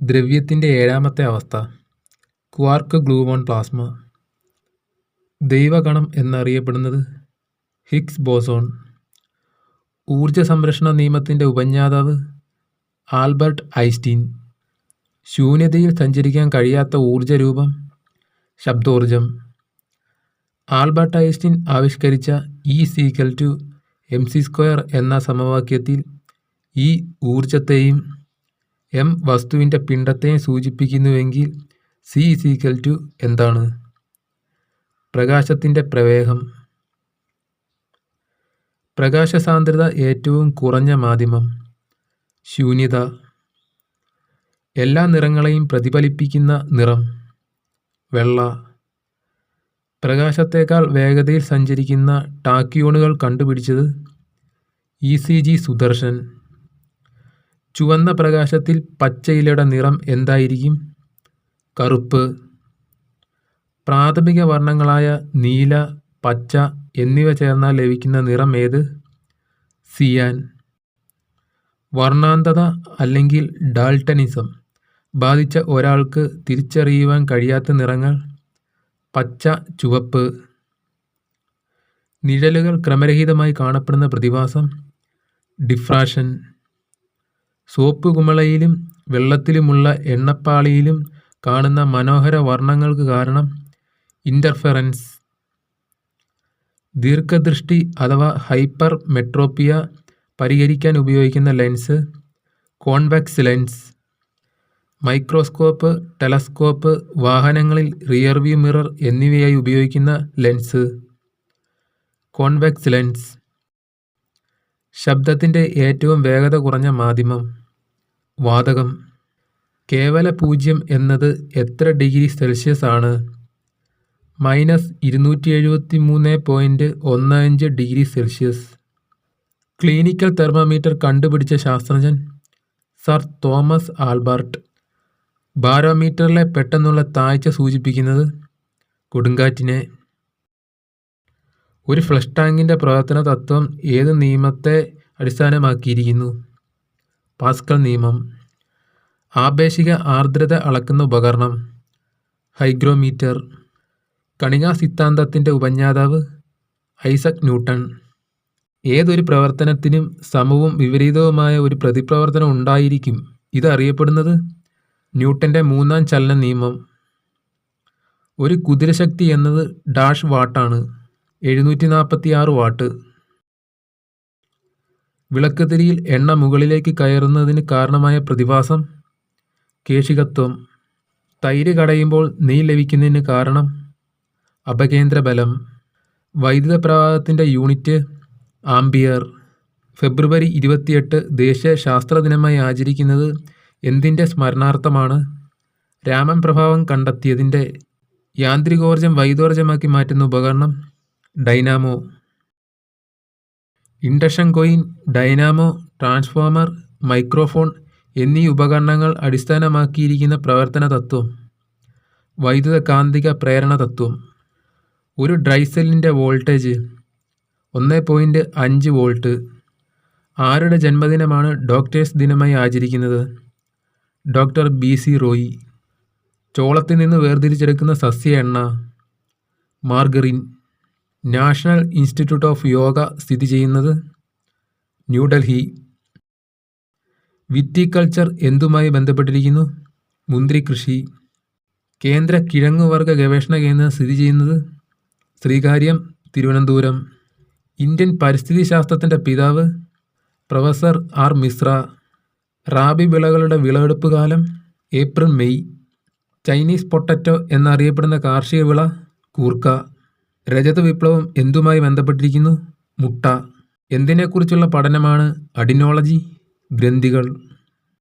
ദ്രവ്യത്തിന്റെ ഏഴാമത്തെ അവസ്ഥ. Quark gluon plasma. ദൈവഗണം എന്നറിയപ്പെടുന്നത് ഹിക്സ് ബോസോൺ. ഊർജ സംരക്ഷണ നിയമത്തിന്റെ ഉപജ്ഞാതാവ് ആൽബർട്ട് ഐസ്റ്റീൻ ശൂന്യതയിൽ സഞ്ചരിക്കാൻ കഴിയാത്ത ഊർജ രൂപം ശബ്ദോർജം ആൽബർട്ട് ഐസ്റ്റീൻ ആവിഷ്കരിച്ച E equal to M C square എന്ന സമവാക്യത്തിൽ ഈ ഊർജത്തെയും എം വസ്തുവിന്റെ പിണ്ഡത്തെ സൂചിപ്പിക്കുന്നുവെങ്കിൽ സി സീക്കൽ ടു എന്താണ്? പ്രകാശത്തിന്റെ പ്രവേഹം. പ്രകാശ സാന്ദ്രത ഏറ്റവും കുറഞ്ഞ മാധ്യമം. ശൂന്യത. എല്ലാ നിറങ്ങളെയും പ്രതിഫലിപ്പിക്കുന്ന നിറം. വെള്ള. പ്രകാശത്തേക്കാൾ വേഗതയിൽ സഞ്ചരിക്കുന്ന ടാക്യൂണുകൾ കണ്ടുപിടിച്ചത് ഇ സി ജി സുദർശൻ. ചുവന്ന പ്രകാശത്തിൽ പച്ചയിലയുടെ നിറം എന്തായിരിക്കും? കറുപ്പ്. പ്രാഥമിക വർണങ്ങളായ നീല പച്ച എന്നിവ ചേർന്നാൽ ലഭിക്കുന്ന നിറം ഏത്? സിയാൻ. വർണാന്തത അല്ലെങ്കിൽ ഡാൾട്ടനിസം ബാധിച്ച ഒരാൾക്ക് തിരിച്ചറിയുവാൻ കഴിയാത്ത നിറങ്ങൾ പച്ച ചുവപ്പ്. നിഴലുകൾ ക്രമരഹിതമായി കാണപ്പെടുന്ന പ്രതിഭാസം ഡിഫ്രാഷൻ സോപ്പ് കുമളയിലും വെള്ളത്തിലുമുള്ള എണ്ണപ്പാളിയിലും കാണുന്ന മനോഹര വർണങ്ങൾക്ക് കാരണം ഇന്റർഫെറൻസ് ദീർഘദൃഷ്ടി അഥവാ ഹൈപ്പർ മെട്രോപ്പിയ പരിഹരിക്കാൻ ഉപയോഗിക്കുന്ന lens convex lens microscope telescope വാഹനങ്ങളിൽ റിയർവ്യൂ മിറർ എന്നിവയായി ഉപയോഗിക്കുന്ന ലെൻസ്. Convex lens. ശബ്ദത്തിന്റെ ഏറ്റവും വേഗത കുറഞ്ഞ മാധ്യമം. വാതകം. കേവല പൂജ്യം എന്നത് എത്ര ഡിഗ്രി സെൽഷ്യസ് ആണ്? മൈനസ് ഇരുന്നൂറ്റി എഴുപത്തി മൂന്ന് പോയിന്റ് ഒന്ന് അഞ്ച് ഡിഗ്രി സെൽഷ്യസ്. ക്ലിനിക്കൽ തെർമോമീറ്റർ കണ്ടുപിടിച്ച ശാസ്ത്രജ്ഞൻ സർ തോമസ് ആൽബർട്ട്. ബാരോമീറ്ററിലെ പെട്ടെന്നുള്ള താഴ്ച സൂചിപ്പിക്കുന്നത് കൊടുങ്കാറ്റിനെ. ഒരു ഫ്ലഷ് ടാങ്കിന്റെ പ്രവർത്തന തത്വം ഏത് നിയമത്തെ അടിസ്ഥാനമാക്കിയിരിക്കുന്നു? പാസ്കൽ നിയമം. ആപേക്ഷിക ആർദ്രത അളക്കുന്ന ഉപകരണം. ഹൈഗ്രോമീറ്റർ. കണികാ സിദ്ധാന്തത്തിന്റെ ഉപജ്ഞാതാവ് ഐസക് ന്യൂട്ടൺ. ഏതൊരു പ്രവർത്തനത്തിനും സമവും വിപരീതവുമായ ഒരു പ്രതിപ്രവർത്തനം ഉണ്ടായിരിക്കും. ഇതറിയപ്പെടുന്നത് ന്യൂട്ടന്റെ മൂന്നാം ചലന നിയമം. ഒരു കുതിരശക്തി എന്നത് ഡാഷ് വാട്ടാണ് എഴുന്നൂറ്റി നാൽപ്പത്തി ആറ് വാട്ട്. വിളക്കുതിരിയിൽ എണ്ണ മുകളിലേക്ക് കയറുന്നതിന് കാരണമായ പ്രതിഭാസം കേശികത്വം. തൈര് കടയുമ്പോൾ നീ ലഭിക്കുന്നതിന് കാരണം അപകേന്ദ്ര ബലം വൈദ്യുത പ്രവാഹത്തിന്റെ യൂണിറ്റ് ആംബിയർ. ഫെബ്രുവരി ഇരുപത്തിയെട്ട് ദേശീയ ശാസ്ത്ര ദിനമായി ആചരിക്കുന്നത് എന്തിന്റെ സ്മരണാർത്ഥമാണ്? രാമൻ പ്രഭാവം കണ്ടെത്തിയതിന്റെ യാന്ത്രികോർജം വൈദ്യോർജമാക്കി മാറ്റുന്ന ഉപകരണം dynamo. Induction coil dynamo transformer microphone എന്നീ ഉപകരണങ്ങൾ അടിസ്ഥാനമാക്കിയിരിക്കുന്ന പ്രവർത്തന തത്വം. വൈദ്യുത കാന്തിക പ്രേരണ തത്വം. ഒരു ഡ്രൈസെല്ലിന്റെ വോൾട്ടേജ് ഒന്ന് പോയിന്റ് അഞ്ച് വോൾട്ട്. ആരുടെ ജന്മദിനമാണ് ഡോക്ടേഴ്സ് ദിനമായി ആചരിക്കുന്നത്? Doctor B C Roy. ചോളത്തിൽ നിന്ന് വേർതിരിച്ചെടുക്കുന്ന സസ്യ എണ്ണ. Margarine. National institute of yoga സ്ഥിതി ചെയ്യുന്നത് ന്യൂഡൽഹി വിറ്റിക്കൾച്ചർ എന്തുമായി ബന്ധപ്പെട്ടിരിക്കുന്നു? മുന്തിരി കൃഷി. കേന്ദ്ര കിഴങ്ങുവർഗ ഗവേഷണ കേന്ദ്രം സ്ഥിതി ചെയ്യുന്നത് ശ്രീകാര്യം തിരുവനന്തപുരം. ഇന്ത്യൻ പരിസ്ഥിതി ശാസ്ത്രത്തിന്റെ പിതാവ് പ്രൊഫസർ ആർ മിശ്ര. റാബി വിളകളുടെ വിളവെടുപ്പ് കാലം ഏപ്രിൽ മെയ്. ചൈനീസ് പൊട്ടറ്റോ എന്നറിയപ്പെടുന്ന കാർഷിക വിള കൂർക്ക. രജത വിപ്ലവം എന്തുമായി ബന്ധപ്പെട്ടിരിക്കുന്നു? മുട്ട. എന്തിനെക്കുറിച്ചുള്ള പഠനമാണ് അഡിനോളജി? ഗ്രന്ഥികൾ